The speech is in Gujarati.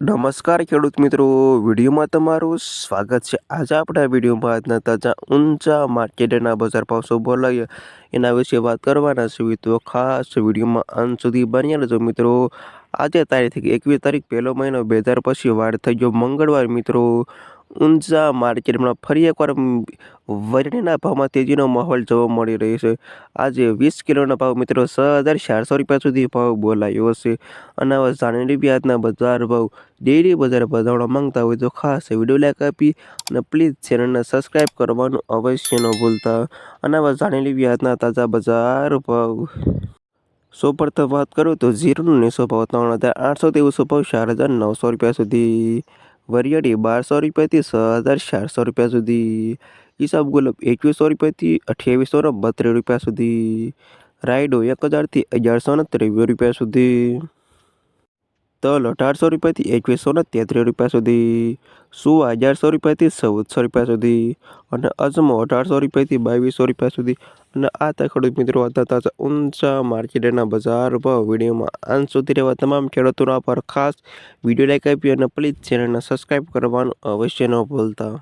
નમસ્કાર ખેડૂત મિત્રો. વિડીયોમાં તમારું સ્વાગત છે. આજે આપણે આ વિડીયોમાં આજના તાજા ઊંચા માર્કેટના બજાર ભાવ શું બોલાવીએ એના વિશે વાત કરવાના છે. તો ખાસ વિડીયોમાં અંત સુધી બન્યા રહેજો મિત્રો. આજે તારીખ એકવીસ તારીખ પહેલો મહિનો. બે હજાર પછી વાર થઈ ગયો મંગળવાર મિત્રો. ઊંચા માર્કેટમાં ફરી એકવાર વરણીના ભાવમાં તેજીનો માહોલ જોવા મળી રહ્યો છે. આજે વીસ કિલોના ભાવ મિત્રો છ હજાર ચારસો રૂપિયા સુધી ભાવ બોલાયો છે. અને હવે જાણેલી વ્યાજના બજાર ભાવ. ડેરી બજાર વધારવા માંગતા હોય તો ખાસ વીડિયો લાઈક આપી અને પ્લીઝ ચેનલને સબસ્ક્રાઈબ કરવાનું અવશ્ય ન ભૂલતા. અને હવે જાણેલી વ્યાજના તાજા બજાર ભાવ. સો પ્રથમ વાત કરું તો ઝીરોનો નીસો ભાવ ત્રણ હજાર આઠસો તેવીસો ભાવ ચાર હજાર નવસો રૂપિયા સુધી. વરિયાળી બારસો રૂપિયાથી છ હજાર ચારસો રૂપિયા સુધી હિસાબ ગુલાબ એકવીસો રૂપિયાથી અઠ્યાવીસો ને બત્રીસ રૂપિયા સુધી રાયડો એક હજારથી અગિયારસો ને ત્રેવીસ રૂપિયા સુધી તલ અઢારસો રૂપિયાથી એકવીસો ને તેત્રીસ રૂપિયા સુધી સુવા અગિયારસો રૂપિયાથી ચૌદસો રૂપિયા સુધી અને અજમો અઢારસો રૂપિયાથી બાવીસો રૂપિયા સુધી અને આ હતા ખેડૂત મિત્રો હતા તાજા ઊંચા માર્કેટના બજાર ભાવ વિડીયોમાં અંત સુધી રહેવા તમામ ખેડૂતોના પર ખાસ વીડિયો લાઈક આપી અને પ્લીઝ ચેનલને સબસ્ક્રાઈબ કરવાનું અવશ્ય ન ભૂલતા.